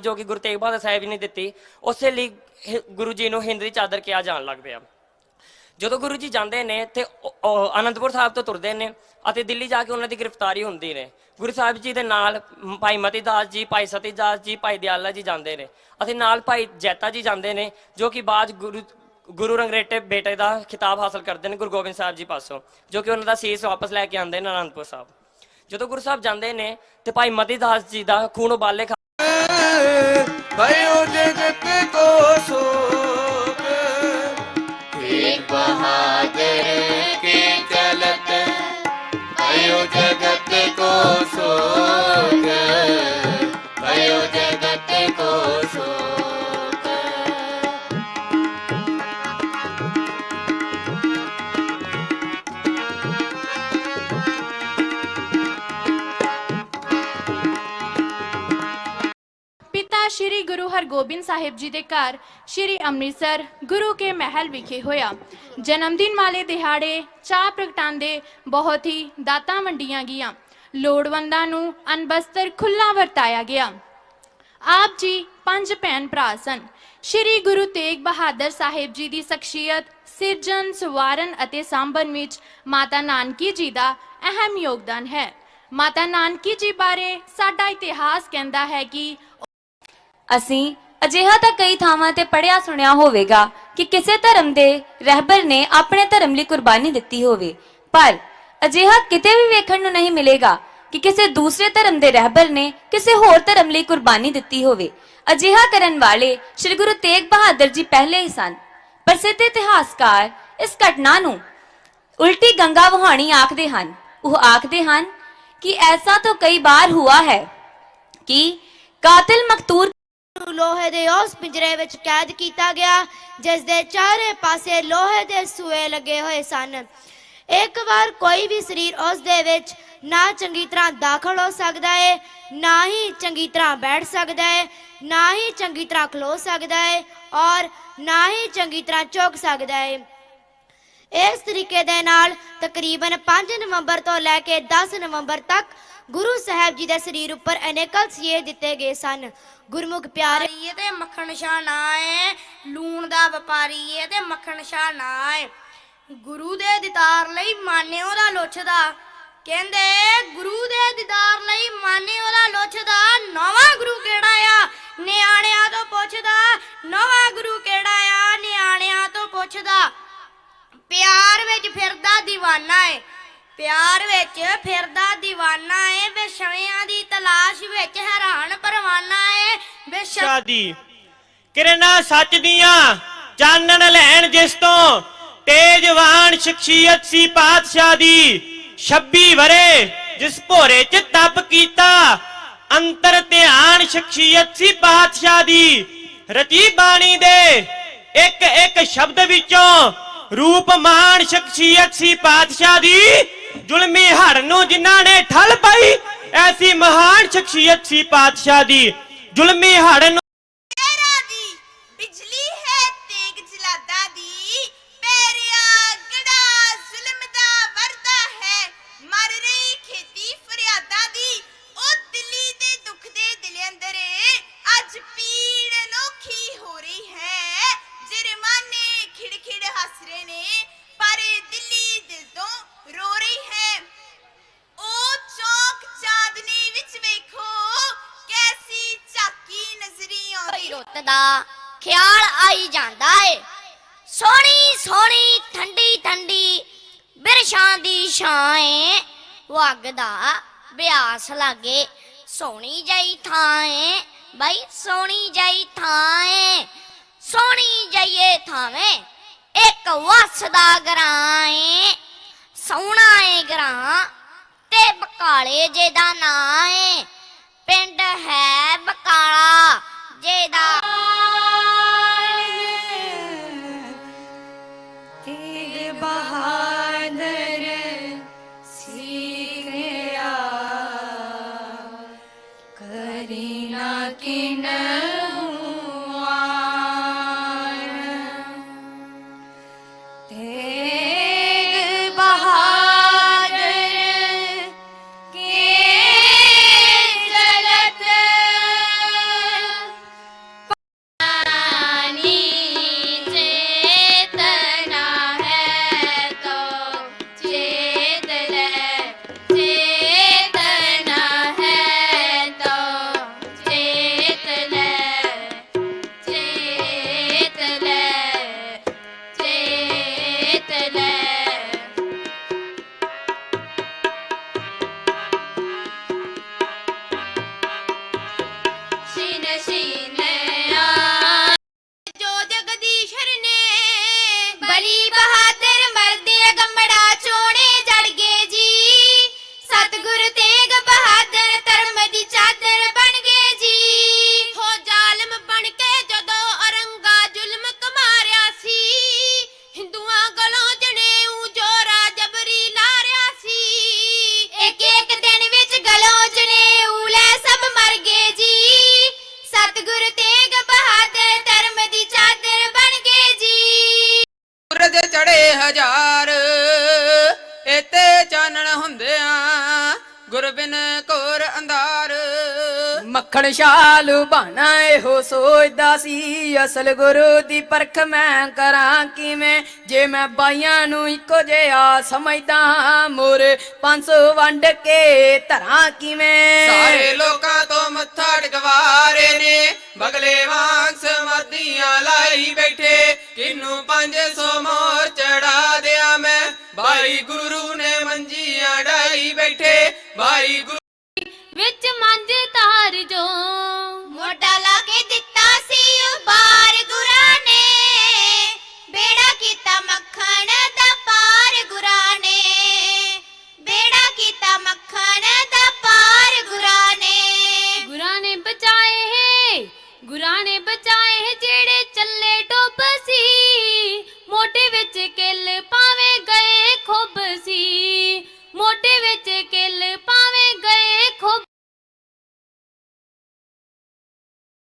ਬਾਣੀ ਜੋ ਕਿ ਗੁਰੂ ਤੇਗ ਬਹਾਦਰ ਸਾਹਿਬ ਜੀ ਨੇ ਦਿੱਤੀ, ਉਸੇ ਲਈ ਗੁਰੂ ਜੀ ਨੂੰ ਹਿੰਦਰੀ ਚਾਦਰ ਕਿਹਾ ਜਾਣ ਲੱਗ ਪਿਆ। ਜਦੋਂ ਗੁਰੂ ਜੀ ਜਾਂਦੇ ਨੇ, ਤੇ ਅਨੰਦਪੁਰ ਸਾਹਿਬ ਤੋਂ ਤੁਰਦੇ ਨੇ ਅਤੇ ਦਿੱਲੀ ਜਾ ਕੇ ਉਹਨਾਂ ਦੀ ਗ੍ਰਿਫਤਾਰੀ ਹੁੰਦੀ ਨੇ। ਗੁਰੂ ਸਾਹਿਬ ਜੀ ਦੇ ਨਾਲ ਭਾਈ ਮਤੀ ਦਾਸ ਜੀ, ਭਾਈ ਸਤੀ ਦਾਸ ਜੀ, ਭਾਈ ਦਿਆਲਾ ਜੀ ਜਾਂਦੇ ਨੇ। ਅਤੇ ਨਾਲ ਭਾਈ ਜੈਤਾ ਜੀ ਜਾਂਦੇ ਨੇ, ਜੋ ਕਿ ਬਾਅਦ ਗੁਰੂ ਗੁਰੂ ਰੰਗਰੇਟੇ ਬੇਟੇ ਦਾ ਖਿਤਾਬ ਹਾਸਲ ਕਰਦੇ ਨੇ ਗੁਰੂ ਗੋਬਿੰਦ ਸਾਹਿਬ ਜੀ ਪਾਸੋਂ, ਜੋ ਕਿ ਉਹਨਾਂ ਦਾ ਸੀਸ ਵਾਪਸ ਲੈ ਕੇ ਆਉਂਦੇ ਨੇ ਅਨੰਦਪੁਰ ਸਾਹਿਬ। ਜਦੋਂ ਗੁਰੂ ਸਾਹਿਬ ਜਾਂਦੇ ਨੇ, ਤੇ ਭਾਈ ਮਤੀ ਦਾਸ ਜੀ ਦਾ ਖੂਨ ਉਬਾਲੇ ਖਾ भयो जगत को शोक एक बहादुर के चलत भयो जगत को शोक भयो जगत को शोक ਸ਼੍ਰੀ ਗੁਰੂ ਹਰਗੋਬਿੰਦ ਸਾਹਿਬ ਜੀ ਦੇ ਘਰ ਸ਼੍ਰੀ ਅੰਮ੍ਰਿਤਸਰ ਗੁਰੂ ਕੇ ਮਹਿਲ ਵਿਖੇ ਹੋਇਆ। ਜਨਮ ਦਿਨ ਵਾਲੇ ਦਿਹਾੜੇ ਚਾਹ ਪ੍ਰਗਟਾਉਂਦੇ ਬਹੁਤ ਹੀ ਦਾਤਾਂ ਵੰਡੀਆਂ ਗਈਆਂ। ਲੋੜਵੰਦਾਂ ਨੂੰ ਅਨਬਸਤਰ ਖੁੱਲਾ ਵਰਤਾਇਆ ਗਿਆ। ਆਪ ਜੀ ਪੰਜ ਭੈਣ ਭਰਾ ਸਨ। ਸ਼੍ਰੀ ਗੁਰੂ ਤੇਗ ਬਹਾਦਰ ਸਾਹਿਬ ਜੀ ਦੀ ਸ਼ਖਸੀਅਤ ਸਿਰਜਣ, ਸਵਾਰਨ ਅਤੇ ਸਾਂਭਣ ਵਿੱਚ ਮਾਤਾ ਨਾਨਕੀ ਜੀ ਦਾ ਅਹਿਮ ਯੋਗਦਾਨ ਹੈ। ਮਾਤਾ ਨਾਨਕੀ ਜੀ ਬਾਰੇ ਸਾਡਾ ਇਤਿਹਾਸ ਕਹਿੰਦਾ ਹੈ ਕਿ ਅਸੀਂ ਅਜਿਹਾ ਤਾਂ ਕਈ ਥਾਵਾਂ ਤੇ ਪੜਿਆ ਸੁਣਿਆ ਹੋਵੇਗਾ ਕਿ ਕਿਸੇ ਧਰਮ ਦੇ ਰਹਿਬਰ ਨੇ ਆਪਣੇ ਧਰਮ ਲਈ ਕੁਰਬਾਨੀ ਦਿੱਤੀ ਹੋਵੇ। ਪਰ ਅਜਿਹਾ ਕਿਤੇ ਵੀ ਵੇਖਣ ਨੂੰ ਨਹੀਂ ਮਿਲੇਗਾ ਕਿ ਕਿਸੇ ਦੂਸਰੇ ਧਰਮ ਦੇ ਰਹਿਬਰ ਨੇ ਕਿਸੇ ਹੋਰ ਧਰਮ ਲਈ ਕੁਰਬਾਨੀ ਦਿੱਤੀ ਹੋਵੇ। ਅਜਿਹਾ ਕਰਨ ਵਾਲੇ ਸ੍ਰੀ ਗੁਰੂ ਤੇਗ ਬਹਾਦਰ ਜੀ ਪਹਿਲੇ ਹੀ ਸਨ। ਪ੍ਰਸਿੱਧ ਇਤਿਹਾਸਕਾਰ ਇਸ ਘਟਨਾ ਨੂੰ ਉਲਟੀ ਗੰਗਾ ਵਹਾਣੀ ਆਖਦੇ ਹਨ। ਉਹ ਆਖਦੇ ਹਨ ਕਿ ਐਸਾ ਤਾਂ ਕਈ ਬਾਰ ਹੁਆ ਹੈ ਕਿ ਕਾਤਿਲ ਮਕਤੂਰ ਨੂੰ ਲੋਹੇ ਦੇ ਉਸ ਪਿੰਜਰੇ ਵਿੱਚ ਕੈਦ ਕੀਤਾ ਗਿਆ, ਜਿਸ ਦੇ ਚਾਰੇ ਪਾਸੇ ਲੋਹੇ ਦੇ ਸੂਏ ਲੱਗੇ ਹੋਏ ਸਨ। ਇੱਕ ਵਾਰ ਕੋਈ ਵੀ ਸਰੀਰ ਉਸ ਦੇ ਵਿੱਚ ਨਾ ਚੰਗੀ ਤਰ੍ਹਾਂ ਦਾਖਲ ਹੋ ਸਕਦਾ ਹੈ ਨਾ ਹੀ ਚੰਗੀ ਤਰ੍ਹਾਂ ਬੈਠ ਸਕਦਾ ਹੈ ਨਾ ਹੀ ਚੰਗੀ ਤਰ੍ਹਾਂ ਖਲੋ ਸਕਦਾ ਹੈ ਔਰ ਨਾ ਹੀ ਚੰਗੀ ਤਰ੍ਹਾਂ ਝੁਕ ਸਕਦਾ ਹੈ ਇਸ ਤਰੀਕੇ ਦੇ ਨਾਲ ਤਕਰੀਬਨ 5 ਨਵੰਬਰ ਤੋਂ ਲੈ ਕੇ 10 ਨਵੰਬਰ ਤੱਕ ਗੁਰੂ ਸਾਹਿਬ ਜੀ ਦੇ ਸਰੀਰ ਉੱਪਰ ਅਨੇਕਾਂ ਸੀਏ ਦਿੱਤੇ ਗਏ ਸਨ। ਗੁਰਮੁਖ ਪਿਆਰੇ ਇਹ ਤੇ ਮੱਖਣ ਸ਼ਾਹ ਨਾ ਹੈ, ਲੂਣ ਦਾ ਵਪਾਰੀ ਇਹ ਤੇ ਮੱਖਣ ਸ਼ਾਹ ਨਾ ਏ ਗੁਰੂ ਦੇ ਦੀਦਾਰ ਲਈ ਮਾਨੇ ਉਹਦਾ ਲੁੱਛਦਾ ਕਹਿੰਦੇ ਗੁਰੂ ਦੇ ਦੀਦਾਰ ਲਈ ਮਾਨੇ دیਵਾਨਾ ਏ। ਪਿਆਰ ਵਿੱਚ ਫਿਰਦਾ دیਵਾਨਾ ਏ। ਵਿਸ਼ਵਿਆਂ ਦੀ ਤਲਾਸ਼ ਵਿੱਚ ਹੈਰਾਨ ਪਰਵਾਨਾ ਏ। ਵਿਸ਼ਾ ਦੀ ਕਿਰਨਾਂ ਸੱਚ ਦੀਆਂ ਚਾਨਣ ਲੈਣ ਜਿਸ ਤੋਂ ਤੇਜਵਾਨ ਸ਼ਖਸੀਅਤ ਸੀ ਪਾਤਸ਼ਾਹ ਦੀ। 26 ਵਰੇ ਜਿਸ ਭੋਰੇ ਚ ਤਪ ਕੀਤਾ, ਅੰਤਰ ਧਿਆਨ ਸ਼ਖਸੀਅਤ ਸੀ ਪਾਤਸ਼ਾਹ ਦੀ। ਰਤੀ ਬਾਣੀ ਦੇ ਇੱਕ ਇੱਕ ਸ਼ਬਦ ਵਿੱਚੋਂ ਰੂਪ ਰੂਪਮਾਨ ਸ਼ਖਸੀਅਤ ਸੀ ਪਾਤਸ਼ਾਹ ਦੀ ਜ਼ੁਲਮੀ ਹੜ ਨੂੰ ਜਿਨ੍ਹਾਂ ਨੇ ਠੱਲ ਪਾਈ, ਐਸੀ ਮਹਾਨ ਸ਼ਖਸੀਅਤ ਸੀ ਪਾਤਸ਼ਾਹ ਦੀ ਜ਼ੁਲਮੀ ਹੜ ਦਾ ਖਿਆਲ ਆਈ ਜਾਂਦਾ ਏ। ਸੋਹਣੀ ਸੋਹਣੀ, ਠੰਡੀ ਠੰਡੀ ਬਿਰਸ਼ਾਂ ਦੀ ਛਾਂ ਏ। ਵਗਦਾ ਬਿਆਸ ਲਾਗੇ ਸੋਹਣੀ ਜਈ ਥਾਂ ਏ। ਬਈ ਸੋਹਣੀ ਜਈ ਥਾਂ ਏ। ਸੋਹਣੀ ਜਈਏ ਥਾਵੇਂ ਇੱਕ ਵਸਦਾ ਗਰਾਂ ਏ। ਸੋਹਣਾ ਏ ਗਰਾਂ ਤੇ ਬਕਾਲੇ ਜੇ ਦਾ ਨਾਂ ਏ। ਪਿੰਡ ਹੈ ਬਕਾਲਾ ਜਿਹਦਾ ਤੇਗ ਮੱਖਣ ਸ਼ਾਲ ਬਾਣਾ ਇਹੋ ਸੋਚਦਾ ਸੀ। ਅਸਲ ਗੁਰੂ ਦੀ ਪਰਖ ਮੈਂ ਕਰਾਂ ਕਿਵੇਂ? ਜੇ ਮੈਂ ਬਾਈਆਂ ਨੂੰ ਇੱਕੋ ਜਿਹਾ ਸਮਝਦਾ, ਮੋਰ 500 ਵੰਡ ਕੇ ਧਰਾਂ ਕਿਵੇਂ? ਸਾਰੇ ਲੋਕਾਂ ਤੋਂ ਮੱਥਾ ਟਿਕਵਾਰੇ ਨੇ, ਬਗਲੇ ਵਾਂਗ ਸਮਾਧੀਆਂ ਲਾਈ ਬੈਠੇ। ਕਿਨੂੰ 500 ਮੋਰ ਚੜਾ ਦਿਆ ਮੈਂ? ਭਾਈ ਗੁਰੂ ਨੇ ਮੰਜੀਆਂ ਡਾਈ ਬੈਠੇ।